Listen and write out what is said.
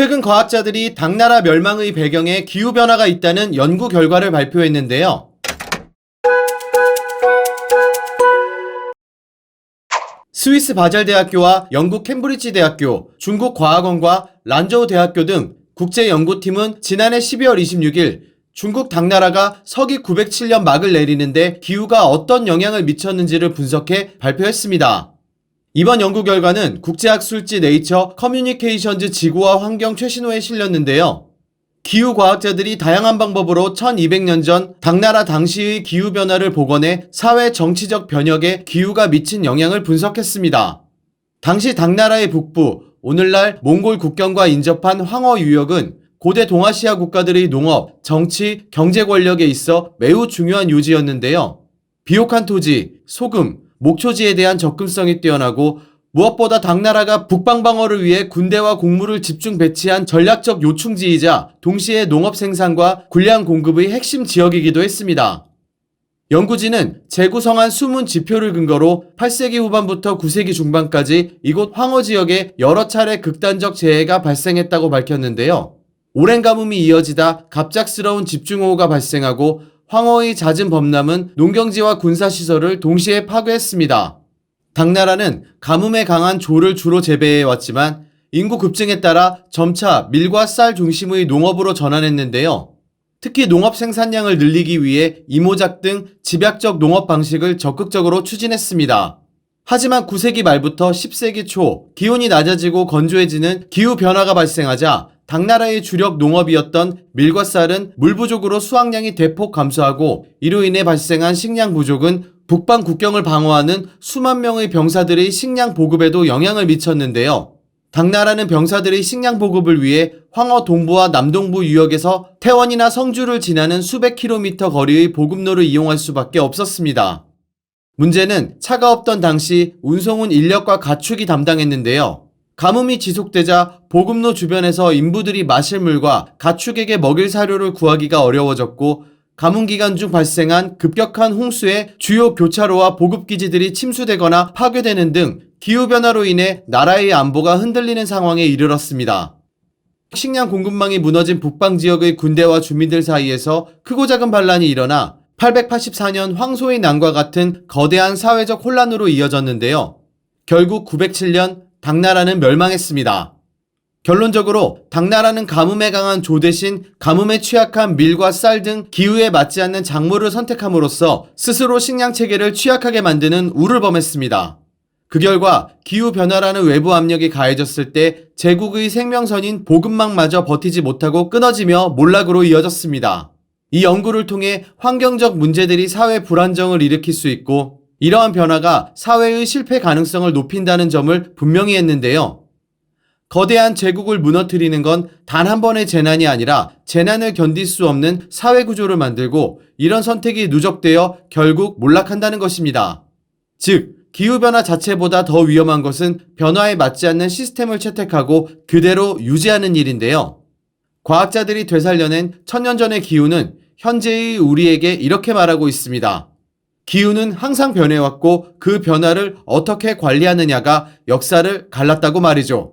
최근 과학자들이 당나라 멸망의 배경에 기후변화가 있다는 연구 결과를 발표했는데요. 스위스 바젤 대학교와 영국 캠브리지 대학교, 중국 과학원과 란저우 대학교 등 국제 연구팀은 지난해 12월 26일 중국 당나라가 서기 907년 막을 내리는데 기후가 어떤 영향을 미쳤는지를 분석해 발표했습니다. 이번 연구 결과는 국제학술지 네이처 커뮤니케이션즈 지구와 환경 최신호에 실렸는데요. 기후 과학자들이 다양한 방법으로 1200년 전 당나라 당시의 기후 변화를 복원해 사회 정치적 변혁에 기후가 미친 영향을 분석했습니다. 당시 당나라의 북부, 오늘날 몽골 국경과 인접한 황허 유역은 고대 동아시아 국가들의 농업, 정치, 경제 권력에 있어 매우 중요한 요지였는데요. 비옥한 토지, 소금, 목초지에 대한 접근성이 뛰어나고 무엇보다 당나라가 북방방어를 위해 군대와 공무를 집중 배치한 전략적 요충지이자 동시에 농업 생산과 군량 공급의 핵심 지역이기도 했습니다. 연구진은 재구성한 숨은 지표를 근거로 8세기 후반부터 9세기 중반까지 이곳 황허 지역에 여러 차례 극단적 재해가 발생했다고 밝혔는데요. 오랜 가뭄이 이어지다 갑작스러운 집중호우가 발생하고 황허의 잦은 범람은 농경지와 군사시설을 동시에 파괴했습니다. 당나라는 가뭄에 강한 조를 주로 재배해 왔지만 인구 급증에 따라 점차 밀과 쌀 중심의 농업으로 전환했는데요. 특히 농업 생산량을 늘리기 위해 이모작 등 집약적 농업 방식을 적극적으로 추진했습니다. 하지만 9세기 말부터 10세기 초 기온이 낮아지고 건조해지는 기후 변화가 발생하자 당나라의 주력 농업이었던 밀과 쌀은 물 부족으로 수확량이 대폭 감소하고 이로 인해 발생한 식량 부족은 북방 국경을 방어하는 수만 명의 병사들의 식량 보급에도 영향을 미쳤는데요. 당나라는 병사들의 식량 보급을 위해 황허 동부와 남동부 유역에서 태원이나 성주를 지나는 수백 킬로미터 거리의 보급로를 이용할 수밖에 없었습니다. 문제는 차가 없던 당시 운송은 인력과 가축이 담당했는데요. 가뭄이 지속되자 보급로 주변에서 인부들이 마실 물과 가축에게 먹일 사료를 구하기가 어려워졌고 가뭄 기간 중 발생한 급격한 홍수에 주요 교차로와 보급기지들이 침수되거나 파괴되는 등 기후변화로 인해 나라의 안보가 흔들리는 상황에 이르렀습니다. 식량 공급망이 무너진 북방 지역의 군대와 주민들 사이에서 크고 작은 반란이 일어나 884년 황소의 난과 같은 거대한 사회적 혼란으로 이어졌는데요. 결국 907년 당나라는 멸망했습니다. 결론적으로 당나라는 가뭄에 강한 조 대신 가뭄에 취약한 밀과 쌀 등 기후에 맞지 않는 작물을 선택함으로써 스스로 식량 체계를 취약하게 만드는 우를 범했습니다. 그 결과 기후 변화라는 외부 압력이 가해졌을 때 제국의 생명선인 보급망마저 버티지 못하고 끊어지며 몰락으로 이어졌습니다. 이 연구를 통해 환경적 문제들이 사회 불안정을 일으킬 수 있고 이러한 변화가 사회의 실패 가능성을 높인다는 점을 분명히 했는데요. 거대한 제국을 무너뜨리는 건 단 한 번의 재난이 아니라 재난을 견딜 수 없는 사회 구조를 만들고 이런 선택이 누적되어 결국 몰락한다는 것입니다. 즉, 기후변화 자체보다 더 위험한 것은 변화에 맞지 않는 시스템을 채택하고 그대로 유지하는 일인데요. 과학자들이 되살려낸 천년 전의 기후는 현재의 우리에게 이렇게 말하고 있습니다. 기후는 항상 변해왔고 그 변화를 어떻게 관리하느냐가 역사를 갈랐다고 말이죠.